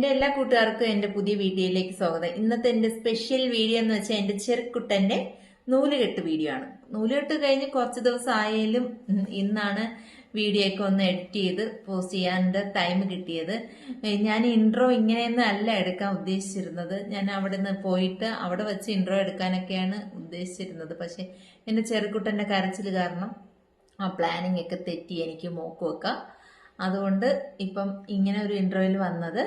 എന്റെ എല്ലാ കൂട്ടുകാർക്കും എന്റെ പുതിയ വീഡിയോയിലേക്ക് സ്വാഗതം. ഇന്നത്തെ എന്റെ സ്പെഷ്യൽ വീഡിയോ എന്ന് വെച്ചാൽ എന്റെ ചെറുക്കുട്ടന്റെ നൂലുകെട്ട് വീഡിയോ ആണ്. നൂലുകെട്ട് കഴിഞ്ഞ് കുറച്ച് ദിവസം ആയാലും ഇന്നാണ് വീഡിയോ ഒക്കെ ഒന്ന് എഡിറ്റ് ചെയ്ത് പോസ്റ്റ് ചെയ്യാന്റെ ടൈം കിട്ടിയത്. ഞാൻ ഇൻട്രോ ഇങ്ങനെയൊന്നും അല്ല എടുക്കാൻ ഉദ്ദേശിച്ചിരുന്നത്. ഞാൻ അവിടെ നിന്ന് പോയിട്ട് അവിടെ വെച്ച് ഇൻട്രോ എടുക്കാനൊക്കെയാണ് ഉദ്ദേശിച്ചിരുന്നത്. പക്ഷെ എന്റെ ചെറുക്കുട്ടന്റെ കരച്ചിൽ കാരണം ആ പ്ലാനിങ് ഒക്കെ തെറ്റി എനിക്ക് മോക്കുവെക്കാം അതുകൊണ്ട് ഇപ്പം ഇങ്ങനെ ഒരു ഇൻട്രോയിൽ വന്നത്.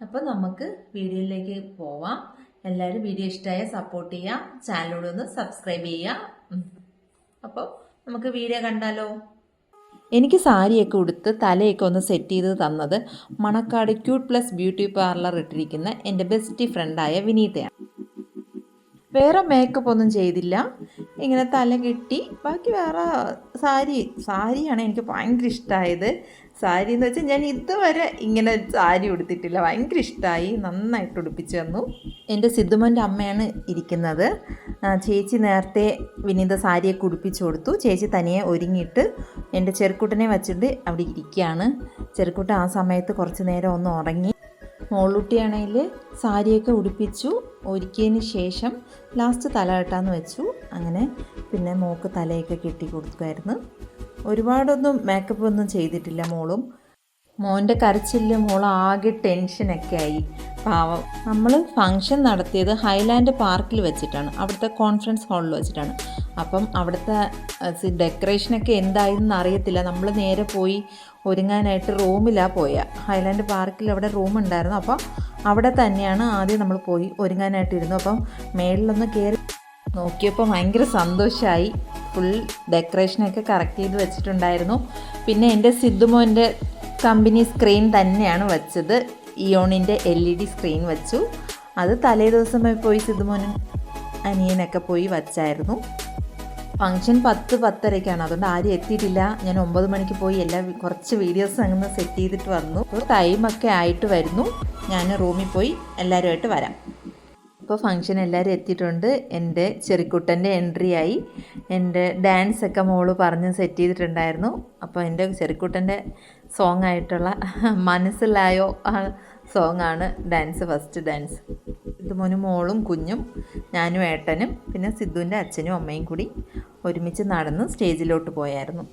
അപ്പോൾ നമുക്ക് വീഡിയോയിലേക്ക് പോവാം. എല്ലാവരും വീഡിയോ ഇഷ്ടമായ സപ്പോർട്ട് ചെയ്യുക ചാനലോട് ഒന്ന് സബ്സ്ക്രൈബ് ചെയ്യുക അപ്പോൾ നമുക്ക് വീഡിയോ കണ്ടാലോ? എനിക്ക് സാരിയൊക്കെ ഉടുത്ത് തലയൊക്കെ ഒന്ന് സെറ്റ് ചെയ്ത് തന്നത് Manacaud cute plus beauty parlour ഇട്ടിരിക്കുന്ന എന്റെ ബെസ്റ്റ് ഫ്രണ്ടായ വിനീതയാണ്. വേറെ മേക്കപ്പ് ഒന്നും ചെയ്തില്ല. ഇങ്ങനെ തല കെട്ടി. ബാക്കി വേറെ സാരി സാരിയാണ് എനിക്ക് ഭയങ്കര ഇഷ്ടമായത് സാരി എന്ന് വെച്ചാൽ ഞാൻ ഇതുവരെ ഇങ്ങനെ സാരി ഉടുത്തിട്ടില്ല. ഭയങ്കര ഇഷ്ടമായി നന്നായിട്ട് ഉടുപ്പിച്ചു തന്നു. എന്റെ സിദ്ധുമോന്റെ അമ്മയാണ് ഇരിക്കുന്നത്. ചേച്ചി നേരത്തെ വിനീത സാരിയൊക്കെ ഉടുപ്പിച്ചു കൊടുത്തു. ചേച്ചി തനിയെ ഒരുങ്ങിയിട്ട് എന്റെ ചെറുക്കുട്ടനെ വെച്ചിട്ട് അവിടെ ഇരിക്കുകയാണ്. ചെറുക്കുട്ടൻ ആ സമയത്ത് കുറച്ച് നേരം ഒന്ന് ഉറങ്ങി. മോളൂട്ടിയാണെങ്കിൽ സാരിയൊക്കെ ഉടുപ്പിച്ചു. ഒരുക്കിയതിന് ശേഷം ലാസ്റ്റ് തല കെട്ടാന്ന് വെച്ചു. അങ്ങനെ പിന്നെ മോക്ക് തലയൊക്കെ കെട്ടി കൊടുക്കുമായിരുന്നു ഒരുപാടൊന്നും മേക്കപ്പ് ഒന്നും ചെയ്തിട്ടില്ല മോളും. മോന്റെ കരച്ചില്ല മോൾ ആകെ ടെൻഷനൊക്കെ ആയി. പാവം. നമ്മൾ ഫംഗ്ഷൻ നടത്തിയത് ഹൈലാൻഡ് പാർക്കിൽ വെച്ചിട്ടാണ്. അവിടുത്തെ കോൺഫറൻസ് ഹാളിൽ വെച്ചിട്ടാണ്. അപ്പം അവിടുത്തെ ഡെക്കറേഷനൊക്കെ എന്തായെന്ന് അറിയത്തില്ല. നമ്മൾ നേരെ പോയി ഒരുങ്ങാനായിട്ട് റൂമിലാണ് പോയ. ഹൈലാൻഡ് പാർക്കിൽ അവിടെ റൂം ഉണ്ടായിരുന്നു. അപ്പോൾ അവിടെ തന്നെയാണ് ആദ്യം നമ്മൾ പോയി ഒരുങ്ങാനായിട്ടിരുന്നു അപ്പം മേളിലൊന്ന് കയറി നോക്കിയപ്പോൾ ഭയങ്കര സന്തോഷമായി ഫുൾ ഡെക്കറേഷനൊക്കെ കറക്റ്റ് ചെയ്ത് വെച്ചിട്ടുണ്ടായിരുന്നു. പിന്നെ എന്റെ സിദ്ധുമോന്റെ കമ്പനി സ്ക്രീൻ തന്നെയാണ് വെച്ചത്. ഇയോണിന്റെ എൽ ഇ ഡി സ്ക്രീൻ വെച്ചു. അത് തലേ ദിവസമായി പോയി സിദ്ധുമോനും അനിയനൊക്കെ പോയി വച്ചായിരുന്നു. ഫങ്ഷൻ പത്ത് പത്തരയ്ക്കാണ് അതുകൊണ്ട് ആരും എത്തിയിട്ടില്ല. ഞാൻ ഒമ്പത് മണിക്ക് പോയി എല്ലാ കുറച്ച് വീഡിയോസ് അങ്ങനെ സെറ്റ് ചെയ്തിട്ട് വന്നു. ടൈമൊക്കെ ആയിട്ട് വരുന്നു. ഞാൻ റൂമിൽ പോയി എല്ലാവരുമായിട്ട് വരാം. ഇപ്പോൾ ഫംഗ്ഷൻ എല്ലാവരും എത്തിയിട്ടുണ്ട്. എന്റെ ചെറിക്കുട്ടന്റെ എൻട്രി ആയി. എന്റെ ഡാൻസ് ഒക്കെ മോൾ പറഞ്ഞ് സെറ്റ് ചെയ്തിട്ടുണ്ടായിരുന്നു. അപ്പോൾ എന്റെ ചെറിക്കുട്ടന്റെ സോങ് ആയിട്ടുള്ള മനസ്സിലായോ ആണ് ഡാൻസ് ഫസ്റ്റ് ഡാൻസ് ഇതുമോനും മോളും കുഞ്ഞും ഞാനും ഏട്ടനും പിന്നെ സിദ്ധുവിന്റെ അച്ഛനും അമ്മയും കൂടി ഒരുമിച്ച് നടന്ന് സ്റ്റേജിലോട്ട് പോയായിരുന്നു.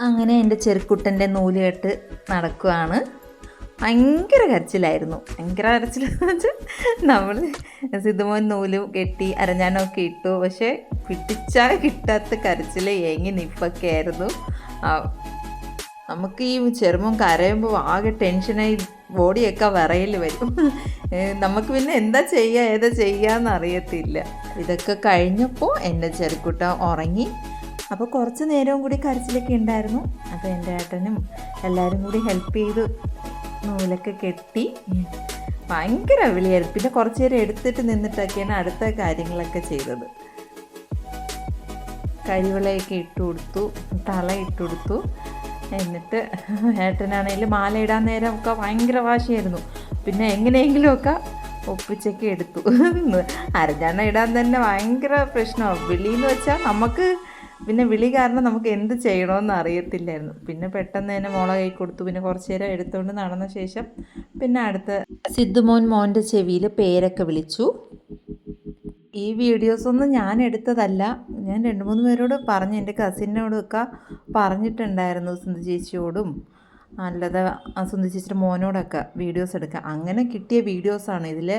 അങ്ങനെ എന്റെ ചെറുക്കുട്ടന്റെ നൂലുകെട്ട് നടക്കുകയാണ് ഭയങ്കര കരച്ചിലായിരുന്നു. ഭയങ്കര കരച്ചിലെന്ന് വെച്ചാൽ നമ്മൾ സിദ്ധമോൻ നൂൽ കെട്ടി അരഞ്ഞാനൊക്കെ ഇട്ടു. പക്ഷേ പിടിച്ചാൽ കിട്ടാത്ത കരച്ചിൽ ഏങ്ങി നിപ്പൊക്കെ ആയിരുന്നു. നമുക്ക് ഈ ചെറുമോൻ കരയുമ്പോൾ ആകെ ടെൻഷനായി ബോഡിയൊക്കെ വിറയിൽ വരും. നമുക്ക് പിന്നെ എന്താ ചെയ്യുക ഏതാ ചെയ്യുക എന്നറിയത്തില്ല ഇതൊക്കെ കഴിഞ്ഞപ്പോൾ എന്റെ ചെറുക്കുട്ട ഉറങ്ങി. അപ്പോൾ കുറച്ച് നേരവും കൂടി കരച്ചിലൊക്കെ ഉണ്ടായിരുന്നു. അപ്പോൾ എന്റെ ഏട്ടനും എല്ലാവരും കൂടി ഹെൽപ്പ് ചെയ്ത് നൂലൊക്കെ കെട്ടി. ഭയങ്കര വിളിയായിരുന്നു പിന്നെ കുറച്ച് നേരം എടുത്തിട്ട് നിന്നിട്ടൊക്കെയാണ് അടുത്ത കാര്യങ്ങളൊക്കെ ചെയ്തത്. കരിവളയൊക്കെ ഇട്ട് കൊടുത്തു തല ഇട്ട് കൊടുത്തു. എന്നിട്ട് ഏട്ടനാണെങ്കിൽ മാല ഇടാൻ നേരം ഒക്കെ ഭയങ്കര വാശിയായിരുന്നു. പിന്നെ എങ്ങനെയെങ്കിലുമൊക്കെ ഒപ്പിച്ചൊക്കെ എടുത്തു. അരഞ്ഞാണ ഇടാൻ തന്നെ ഭയങ്കര പ്രശ്നമാണ് വിളിയെന്ന് വെച്ചാൽ നമുക്ക് പിന്നെ വിളി കാരണം നമുക്ക് എന്ത് ചെയ്യണമെന്ന് അറിയത്തില്ലായിരുന്നു. പിന്നെ പെട്ടെന്ന് തന്നെ മോളെ കൈ കൊടുത്തു. പിന്നെ കുറച്ച് നേരം എടുത്തുകൊണ്ട് നടന്ന ശേഷം പിന്നെ അടുത്ത സിദ്ധുമോൻ മോന്റെ ചെവിയിൽ പേരൊക്കെ വിളിച്ചു. ഈ വീഡിയോസൊന്നും ഞാൻ എടുത്തതല്ല. ഞാൻ രണ്ട് മൂന്ന് പേരോട് പറഞ്ഞു. എന്റെ കസിനോടൊക്കെ പറഞ്ഞിട്ടുണ്ടായിരുന്നു സുന്ദ ചേച്ചിയോടും അല്ലാതെ സുന്ദ ചേച്ചിയുടെ മോനോടൊക്കെ വീഡിയോസ് എടുക്കുക അങ്ങനെ കിട്ടിയ വീഡിയോസാണ്. ഇതിൽ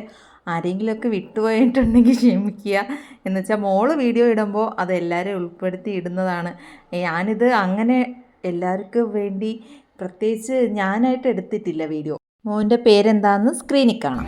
ആരെങ്കിലുമൊക്കെ വിട്ടുപോയിട്ടുണ്ടെങ്കിൽ ക്ഷമിക്കുക. എന്ന് വെച്ചാൽ മോൾ വീഡിയോ ഇടുമ്പോൾ അത് എല്ലാവരെയും ഉൾപ്പെടുത്തി ഇടുന്നതാണ്. ഞാനിത് അങ്ങനെ എല്ലാവർക്കും വേണ്ടി പ്രത്യേകിച്ച് ഞാനായിട്ട് എടുത്തിട്ടില്ല വീഡിയോ. മോന്റെ പേരെന്താണെന്ന് സ്ക്രീനിൽ കാണാം.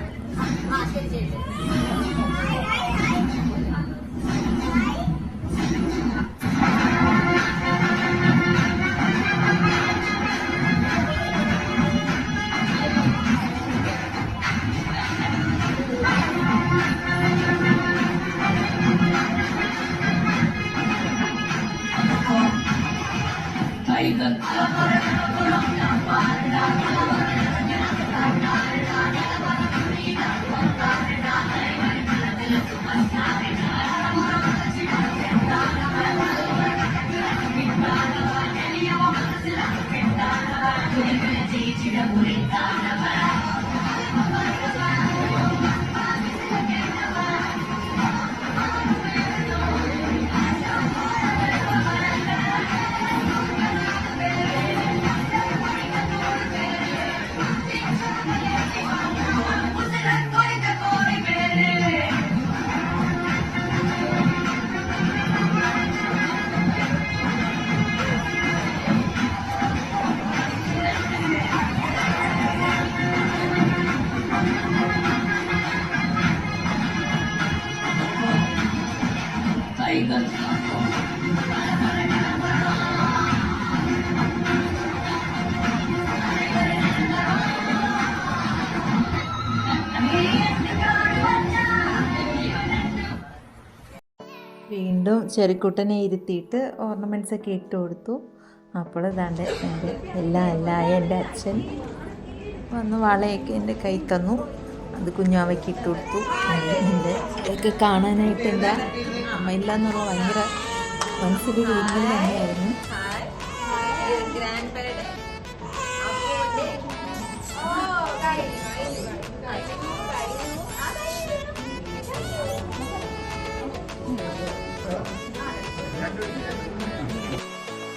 ചെറിക്കുട്ടനെ ഇരുത്തിയിട്ട് ഓർണമെന്റ്സ് ഒക്കെ ഇട്ട് കൊടുത്തു. അപ്പോൾ ഇതാണ്ട് എന്റെ എല്ലാ എല്ലായ എന്റെ അച്ഛൻ വന്ന് വളയൊക്കെ എന്റെ കൈ തന്നു. അത് കുഞ്ഞാവയ്ക്ക് ഇട്ട് കൊടുത്തു. എന്റെ ഒക്കെ കാണാനായിട്ട് എന്റെ അമ്മ ഇല്ല എന്നുള്ള ഭയങ്കര മനസ്സിൽ തന്നെയായിരുന്നു.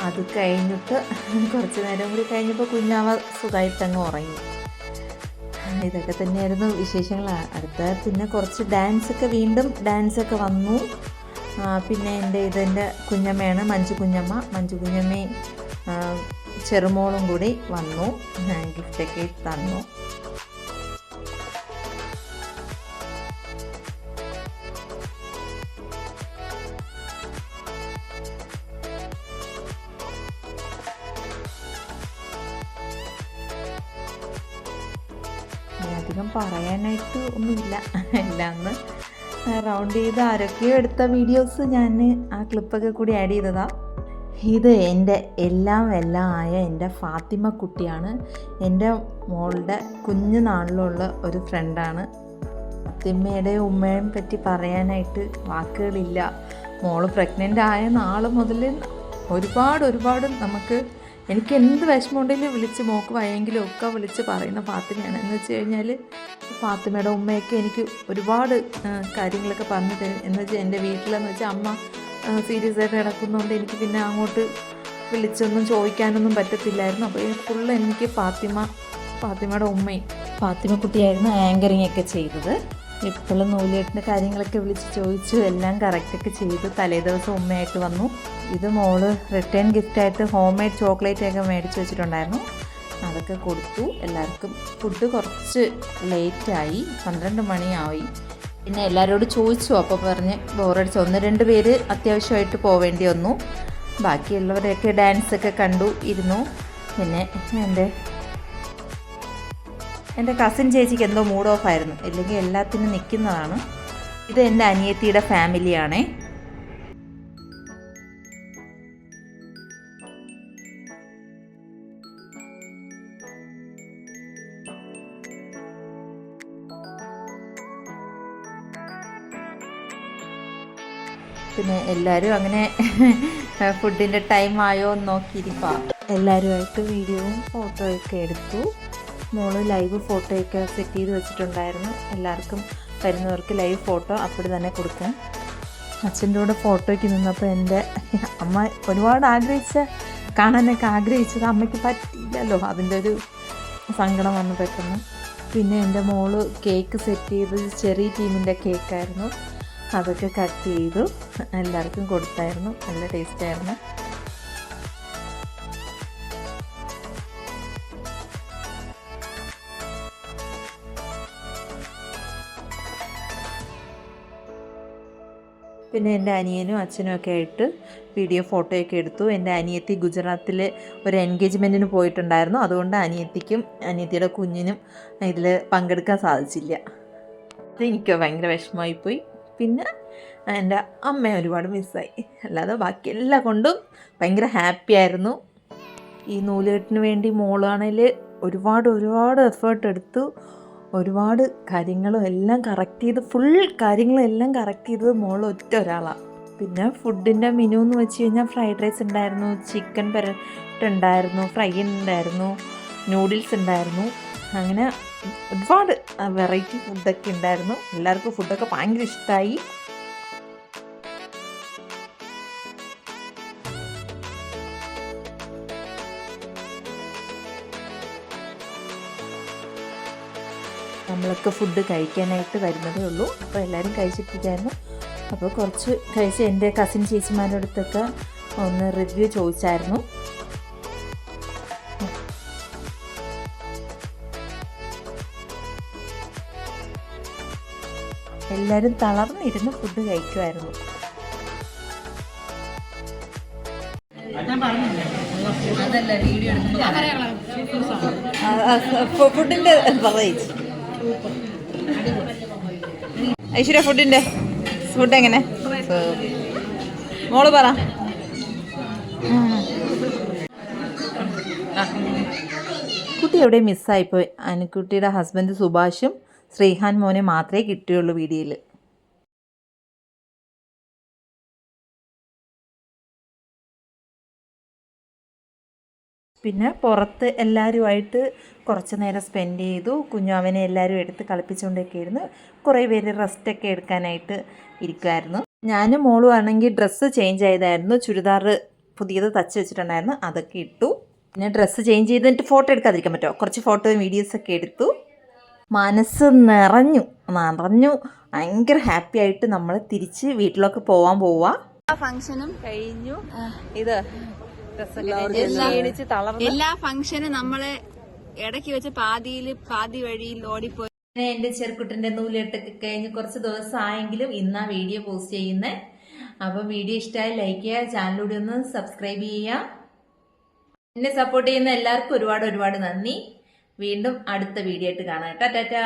അത് കഴിഞ്ഞിട്ട് കുറച്ച് നേരം കൂടി കഴിഞ്ഞപ്പോൾ കുഞ്ഞാവ സുഖമായിട്ടങ്ങ് ഉറങ്ങി. ഇതൊക്കെ തന്നെയായിരുന്നു വിശേഷങ്ങൾ അടുത്ത പിന്നെ കുറച്ച് ഡാൻസൊക്കെ വീണ്ടും ഡാൻസൊക്കെ വന്നു. പിന്നെ എന്റെ ഇതെന്റെ കുഞ്ഞമ്മയാണ് മഞ്ജു കുഞ്ഞമ്മ. മഞ്ജു കുഞ്ഞമ്മയും ചെറുമോളും കൂടി വന്നു. ഗിഫ്റ്റൊക്കെ തന്നു. അധികം പറയാനായിട്ട് ഒന്നുമില്ല. എല്ലാം ഒന്ന് റൗണ്ട് ചെയ്ത് ആരൊക്കെയോ എടുത്ത വീഡിയോസ് ഞാൻ ആ ക്ലിപ്പൊക്കെ കൂടി ആഡ് ചെയ്തതാ. ഇത് എന്റെ എല്ലാം എല്ലാം ആയ എന്റെ ഫാത്തിമ കുട്ടിയാണ്. എന്റെ മോളുടെ കുഞ്ഞു നാളിലുള്ള ഒരു ഫ്രണ്ടാണ് ഫാത്തിമയുടെ ഉമ്മയും പറ്റി പറയാനായിട്ട് വാക്കുകളില്ല. മോൾ പ്രഗ്നന്റ് ആയ നാൾ മുതൽ ഒരുപാട് ഒരുപാട് നമുക്ക് എനിക്ക് എന്ത് വിഷമമുണ്ടെങ്കിലും വിളിച്ച് മോക്ക് വയെങ്കിലും ഒക്കെ വിളിച്ച് പറയുന്ന ഫാത്തിമയാണ്. എന്ന് വെച്ച് കഴിഞ്ഞാൽ ഫാത്തിമയുടെ ഉമ്മയൊക്കെ എനിക്ക് ഒരുപാട് കാര്യങ്ങളൊക്കെ പറഞ്ഞു തരും. എന്ന് വെച്ചാൽ എന്റെ വീട്ടിലെന്ന് വെച്ചാൽ അമ്മ സീരിയസ് ആയിട്ട് കിടക്കുന്നതുകൊണ്ട് എനിക്ക് പിന്നെ അങ്ങോട്ട് വിളിച്ചൊന്നും ചോദിക്കാനൊന്നും പറ്റത്തില്ലായിരുന്നു. അപ്പോൾ ഫുള്ള് എനിക്ക് ഫാത്തിമ ഫാത്തിമയുടെ ഉമ്മയും ഫാത്തിമ കുട്ടിയായിരുന്നു ആങ്കറിങ് ഒക്കെ ചെയ്തത്. ഇപ്പോഴും നൂലേട്ടിന്റെ കാര്യങ്ങളൊക്കെ വിളിച്ച് ചോദിച്ചു എല്ലാം കറക്റ്റൊക്കെ ചെയ്തു. തലേദിവസം ഉമ്മയായിട്ട് വന്നു. ഇത് മോൾ റിട്ടേൺ ഗിഫ്റ്റായിട്ട് ഹോം മെയ്ഡ് ചോക്ലേറ്റ് ഒക്കെ മേടിച്ച് വെച്ചിട്ടുണ്ടായിരുന്നു. അതൊക്കെ കൊടുത്തു. എല്ലാവർക്കും ഫുഡ് കുറച്ച് ലേറ്റായി പന്ത്രണ്ട് മണിയായി. പിന്നെ എല്ലാവരോടും ചോദിച്ചു. അപ്പോൾ പറഞ്ഞ് ബോറടിച്ച്. ഒന്ന് രണ്ട് പേര് അത്യാവശ്യമായിട്ട് പോവേണ്ടി വന്നു. ബാക്കിയുള്ളവരെയൊക്കെ ഡാൻസൊക്കെ കണ്ടു ഇരുന്നു. പിന്നെ എന്റെ എന്റെ കസിൻ ചേച്ചിക്ക് എന്തോ മൂഡ് ഓഫ് ആയിരുന്നു. ഇല്ലെങ്കിൽ എല്ലാത്തിനും നിൽക്കുന്നതാണ്. ഇത് എന്റെ അനിയത്തിയുടെ ഫാമിലിയാണേ പിന്നെ എല്ലാവരും അങ്ങനെ ഫുഡിന്റെ ടൈം ആയോ എന്ന് നോക്കിയിരിക്കുക. എല്ലാവരുമായിട്ട് വീഡിയോയും ഫോട്ടോയൊക്കെ എടുത്തു. മോൾ ലൈവ് ഫോട്ടോയൊക്കെ സെറ്റ് ചെയ്ത് വെച്ചിട്ടുണ്ടായിരുന്നു. എല്ലാവർക്കും വരുന്നവർക്ക് ലൈവ് ഫോട്ടോ അപ്പോൾ തന്നെ കൊടുക്കും. അച്ഛന്റെ കൂടെ ഫോട്ടോയ്ക്ക് നിന്നപ്പോൾ എന്റെ അമ്മ ഒരുപാട് ആഗ്രഹിച്ച കാണാനൊക്കെ ആഗ്രഹിച്ചത് അമ്മയ്ക്ക് പറ്റിയില്ലല്ലോ. അതിന്റെ ഒരു സങ്കടം വന്നു പെട്ടെന്ന്. പിന്നെ എന്റെ മോൾ കേക്ക് സെറ്റ് ചെയ്തത് ചെറിയ ടീമിന്റെ കേക്കായിരുന്നു അതൊക്കെ കട്ട് ചെയ്തു. എല്ലാവർക്കും കൊടുത്തായിരുന്നു. നല്ല ടേസ്റ്റായിരുന്നു പിന്നെ എന്റെ അനിയനും അച്ഛനും ഒക്കെ ആയിട്ട് വീഡിയോ ഫോട്ടോയൊക്കെ എടുത്തു. എന്റെ അനിയത്തി ഗുജറാത്തിൽ ഒരു എൻഗേജ്മെന്റിന് പോയിട്ടുണ്ടായിരുന്നു. അതുകൊണ്ട് അനിയത്തിക്കും അനിയത്തിയുടെ കുഞ്ഞിനും ഇതിൽ പങ്കെടുക്കാൻ സാധിച്ചില്ല. അത് എനിക്ക് ഭയങ്കര വിഷമമായിപ്പോയി. പിന്നെ എന്റെ അമ്മയെ ഒരുപാട് മിസ്സായി അല്ലാതെ ബാക്കി എല്ലാം കൊണ്ടും ഭയങ്കര ഹാപ്പി ആയിരുന്നു. ഈ നൂലുകെട്ടിന് വേണ്ടി മോളാണെങ്കിൽ ഒരുപാട് ഒരുപാട് എഫേർട്ട് എടുത്തു. ഒരുപാട് കാര്യങ്ങളും എല്ലാം കറക്റ്റ് ചെയ്ത് ഫുൾ കാര്യങ്ങളും എല്ലാം കറക്റ്റ് ചെയ്തത് മോൾ ഒറ്റ ഒരാളാണ് പിന്നെ ഫുഡിന്റെ മെനു എന്ന് വെച്ച് കഴിഞ്ഞാൽ ഫ്രൈഡ് റൈസ് ഉണ്ടായിരുന്നു ചിക്കൻ പെരട്ടുണ്ടായിരുന്നു ഫ്രൈ ഉണ്ടായിരുന്നു നൂഡിൽസ് ഉണ്ടായിരുന്നു. അങ്ങനെ ഒരുപാട് വെറൈറ്റി ഫുഡൊക്കെ ഉണ്ടായിരുന്നു. എല്ലാവർക്കും ഫുഡൊക്കെ ഭയങ്കര ഇഷ്ടമായി നമ്മളൊക്കെ ഫുഡ് കഴിക്കാനായിട്ട് വരുന്നതേ ഉള്ളൂ. അപ്പോൾ എല്ലാവരും കഴിച്ചിട്ടില്ലായിരുന്നു. അപ്പോൾ കുറച്ച് കഴിച്ച് എന്റെ കസിൻ ചേച്ചിമാരുടെ അടുത്തൊക്കെ ഒന്ന് റിവ്യൂ ചോദിച്ചായിരുന്നു. എല്ലാവരും തളർന്നിരുന്ന് ഫുഡ് കഴിക്കുമായിരുന്നു ഫുഡിന്റെ ഐശ്വര്യ ഫുഡിന്റെ ഫുഡ് എങ്ങനെ? മോൾ പറ. കുട്ടി എവിടെ മിസ്സായിപ്പോയി അനുക്കുട്ടിയുടെ ഹസ്ബൻഡ് സുഭാഷും ശ്രീഹാൻ മോനെ മാത്രമേ കിട്ടിയുള്ളൂ വീഡിയോയിൽ പിന്നെ പുറത്ത് എല്ലാവരുമായിട്ട് കുറച്ച് നേരം സ്പെൻഡ് ചെയ്തു. കുഞ്ഞാവനെ എല്ലാവരും എടുത്ത് കളിപ്പിച്ചുകൊണ്ടൊക്കെ ആയിരുന്നു കുറേ പേര് റെസ്റ്റൊക്കെ എടുക്കാനായിട്ട് ഇരിക്കുമായിരുന്നു ഞാനും മോളും ആണെങ്കിൽ ഡ്രസ്സ് ചേഞ്ച് ചെയ്തായിരുന്നു. ചുരിദാർ പുതിയത് തച്ച് വെച്ചിട്ടുണ്ടായിരുന്നു. അതൊക്കെ ഇട്ടു. പിന്നെ ഡ്രസ്സ് ചേഞ്ച് ചെയ്തിട്ട് ഫോട്ടോ എടുക്കാതിരിക്കാൻ പറ്റുമോ? കുറച്ച് ഫോട്ടോയും വീഡിയോസൊക്കെ എടുത്തു. മനസ്സ് നിറഞ്ഞു നിറഞ്ഞു. ഭയങ്കര ഹാപ്പി ആയിട്ട് നമ്മൾ തിരിച്ച് വീട്ടിലൊക്കെ പോവാൻ പോവാ. ഫംഗ്ഷനും കഴിഞ്ഞു. ഇത് എല്ലാ ഫംഗ്ഷനും നമ്മൾ ഇടയ്ക്ക് വെച്ച് പാതിയിൽ പാതി വഴിയിൽ ഓടിപ്പോയി. എന്റെ ചെറുക്കുട്ടന്റെ നൂലിട്ട് കഴിഞ്ഞ് കുറച്ച് ദിവസം ആയെങ്കിലും ഇന്നാ വീഡിയോ പോസ്റ്റ് ചെയ്യുന്നേ. അപ്പൊ വീഡിയോ ഇഷ്ടമായി ലൈക്ക് ചെയ്യുക ചാനലിലൂടെ ഒന്ന് സബ്സ്ക്രൈബ് ചെയ്യുക. എന്നെ സപ്പോർട്ട് ചെയ്യുന്ന എല്ലാവർക്കും ഒരുപാട് ഒരുപാട് നന്ദി. വീണ്ടും അടുത്ത വീഡിയോ ആയിട്ട് കാണാം. ടാറ്റാ